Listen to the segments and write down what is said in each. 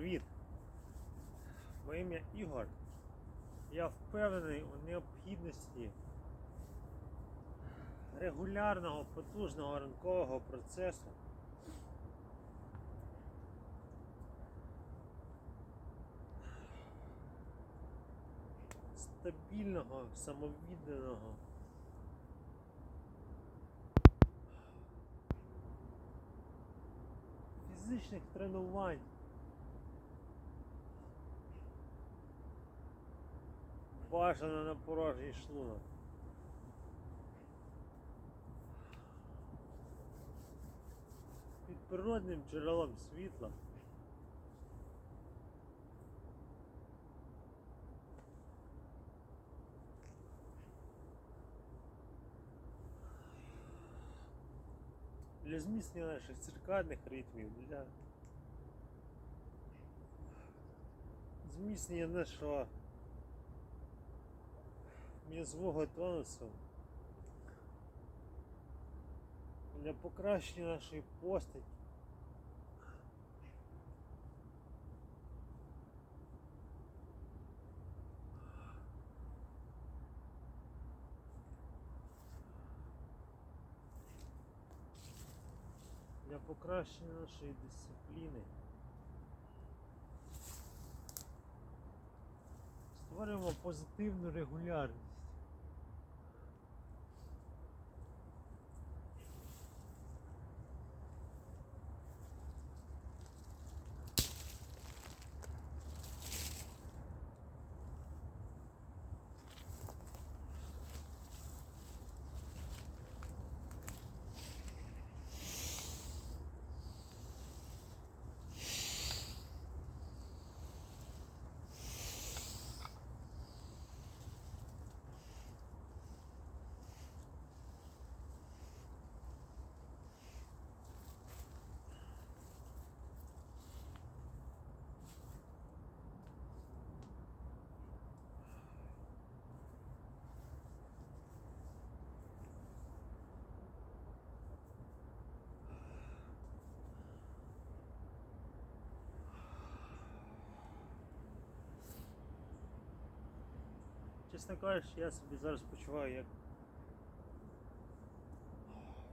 Привіт! Моє ім'я Ігор. Я впевнений у необхідності регулярного потужного ранкового процесу. Стабільного, самовідданого. Фізичних тренувань. Бажано на порожній шлунок. Під природним джерелом світла. Для зміцнення наших циркадних ритмів, для зміцнення нашого м'язового тонусу, для покращення нашої постаті. Для покращення нашої дисципліни. Створюємо позитивну регулярність. Чесно кажучи, я собі зараз почуваю як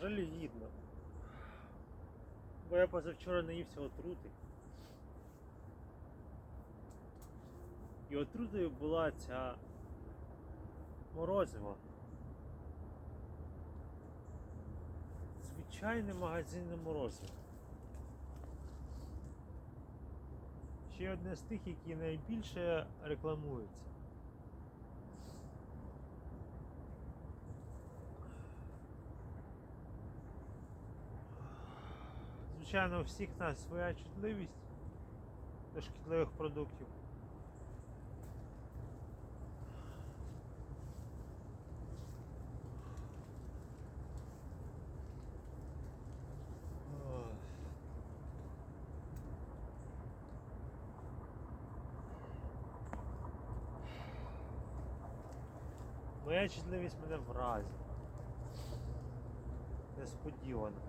жалюгідно. Бо я позавчора наївся отрути. І отрутою була ця морозива. Звичайне магазинне морозиво. Ще одне з тих, які найбільше рекламуються. Звичайно, у всіх нас своя чутливість до шкідливих продуктів. Моя чутливість мене вразила. Несподівано.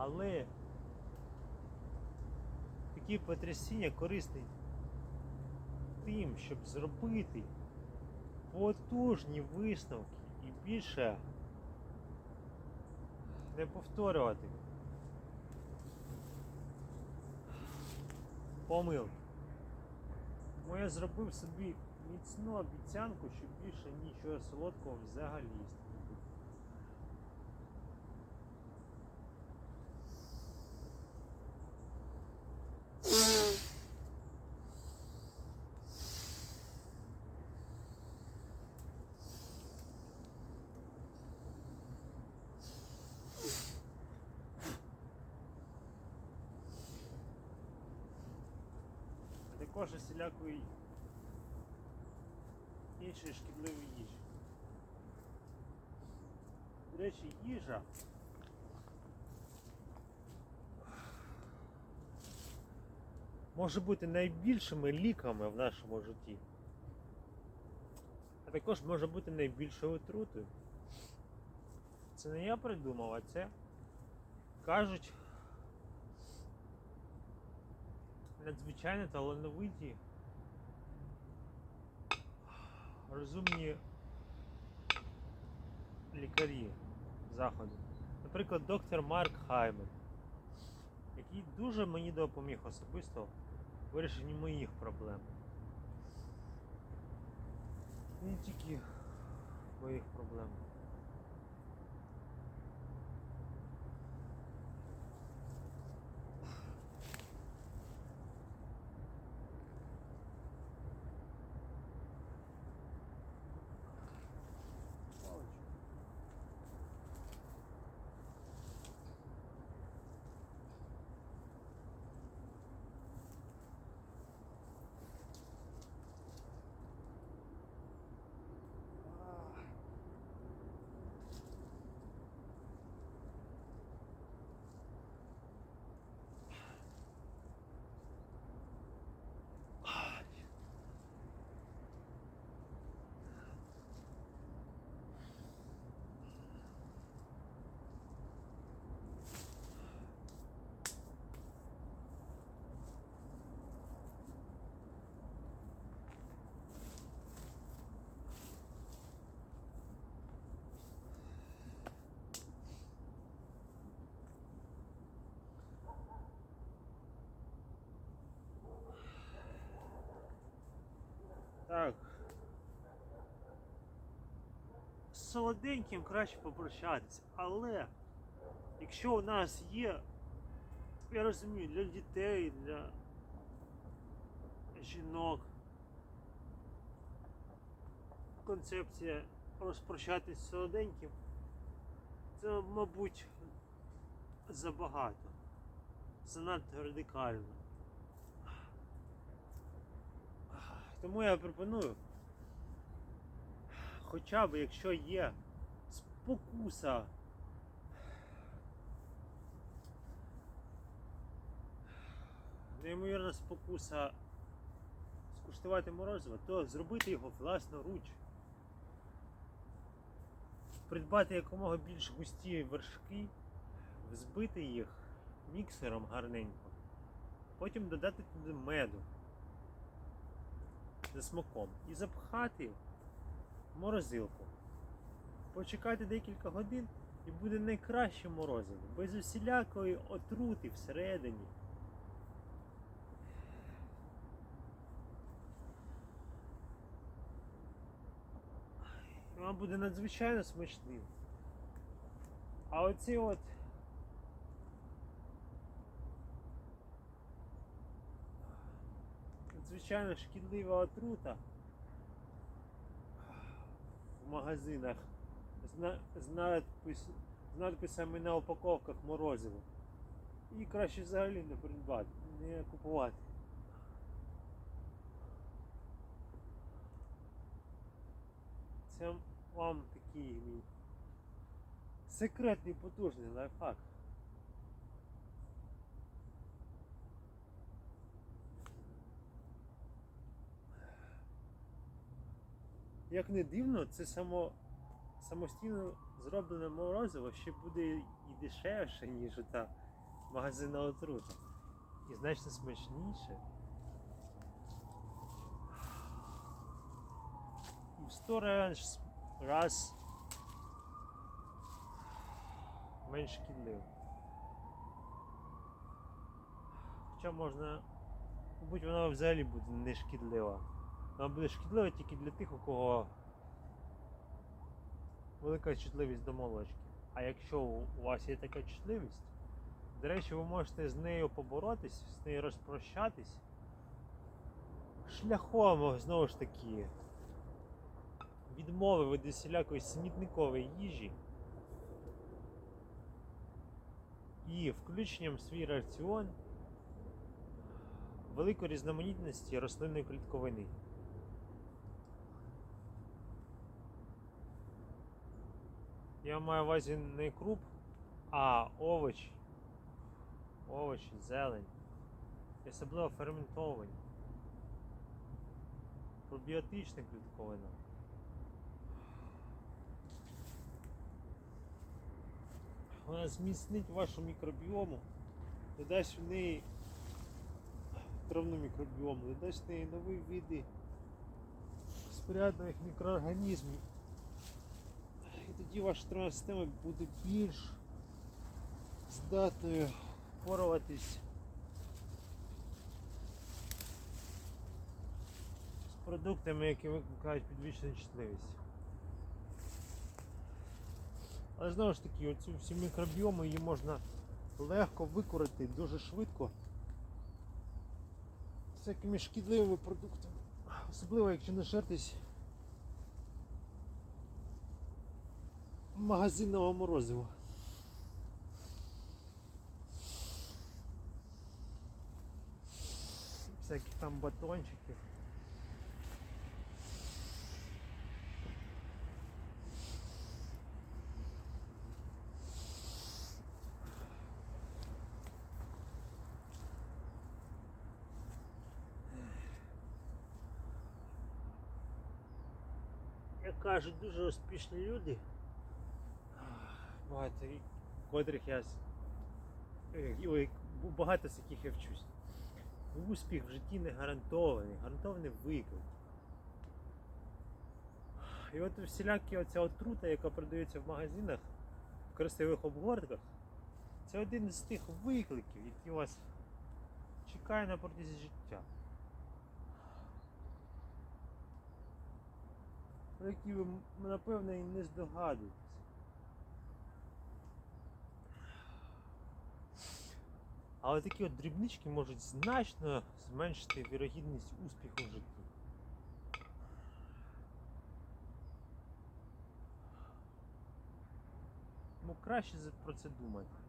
Але такі потрясіння корисні тим, щоб зробити потужні висновки і більше не повторювати помилки. Тому я зробив собі міцну обіцянку, що більше нічого солодкого взагалі також усілякої іншої шкідливої їжі. До речі, їжа може бути найбільшими ліками в нашому житті. А також може бути найбільшою отрутою. Це не я придумав, а це кажуть надзвичайно талановиті, розумні лікарі заходу. Наприклад, доктор Марк Хаймен, який дуже мені допоміг особисто в вирішенні моїх проблем. Не тільки моїх проблем. Так. З солоденьким краще попрощатися, але якщо у нас є, я розумію, для дітей, для жінок концепція розпрощатись з солоденьким, це, мабуть, забагато. Занадто радикально. Тому я пропоную, хоча б якщо є спокуса неймовірна спокуса скуштувати морозиво, то зробити його власноруч. Придбати якомога більш густі вершки, взбити їх міксером гарненько, потім додати туди меду за смаком і запхати в морозилку. Почекати декілька годин і буде найкраще морозиво, без усілякої отрути всередині. І Воно буде надзвичайно смачним. А оці от надзвичайно шкідлива отрута в магазинах з, на- надпис, з надписами на упаковках морозиво. І краще взагалі не придбати, не купувати. Це вам такий мій секретний потужний лайфхак. Як не дивно, це само, самостійно зроблене морозиво ще буде і дешевше, ніж та магазинна отрута. І значно смачніше. І в сто раз, раз менш шкідливо. Хоча можна, мабуть, вона взагалі буде не шкідлива. Вона буде шкідлива тільки для тих, у кого велика чутливість до молочки. А якщо у вас є така чутливість, до речі, ви можете з нею поборотись, з нею розпрощатись шляхом знову ж таки відмови від усілякої смітникової їжі і включенням в свій раціон великої різноманітності рослинної клітковини. Я маю на увазі не круп, а овочі. Овочі, зелень. Особливо ферментовані. Пробіотична клітковина. Вона зміцнить вашу мікробіому, додасть в неї травну мікробіому, додасть неї нові види спорядних мікроорганізмів. Тоді ваша травна система буде більш здатною впоратись з продуктами, які викликають підвищену чутливість. Але знову ж таки, оцю всі мікробіоми її можна легко викорити дуже швидко всякими шкідливими продуктами. Особливо якщо не жертись магазинного морозива. Всяких там батончиків. Як кажуть, дуже успішні люди, багато котрих я е, багато з яких я вчусь. Успіх в житті не гарантований, гарантований виклик. І от всілякі оця отрута, яка продається в магазинах в красивих обгортках, це один з тих викликів, які вас чекає на протязі життя. про які ви напевно і не здогадуєтесь. Але такі от дрібнички можуть значно зменшити вірогідність успіху в житті. Ну краще про це думати.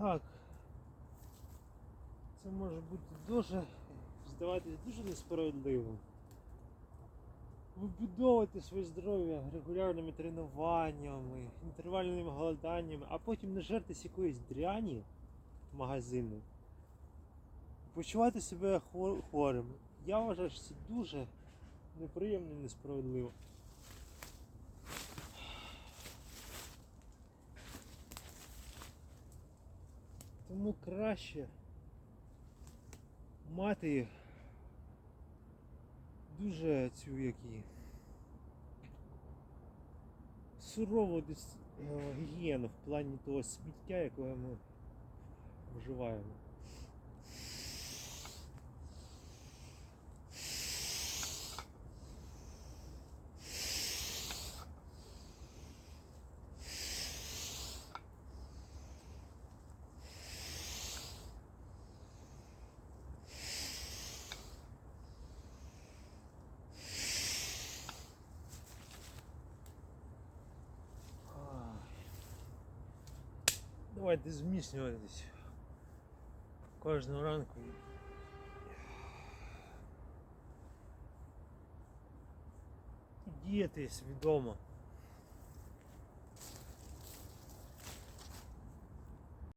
Так. Це може бути дуже, здаватися дуже несправедливим. Вибудовувати своє здоров'я регулярними тренуваннями, інтервальними голоданнями, а потім не жертись якоїсь дряні магазину. Почувати себе хворим. Я вважаю, що це дуже неприємно і несправедливо. Тому краще мати дуже цю які сурову е, гігієну в плані того сміття, якого ми вживаємо. Забувайте зміцнюватись кожного ранку. І діяти свідомо.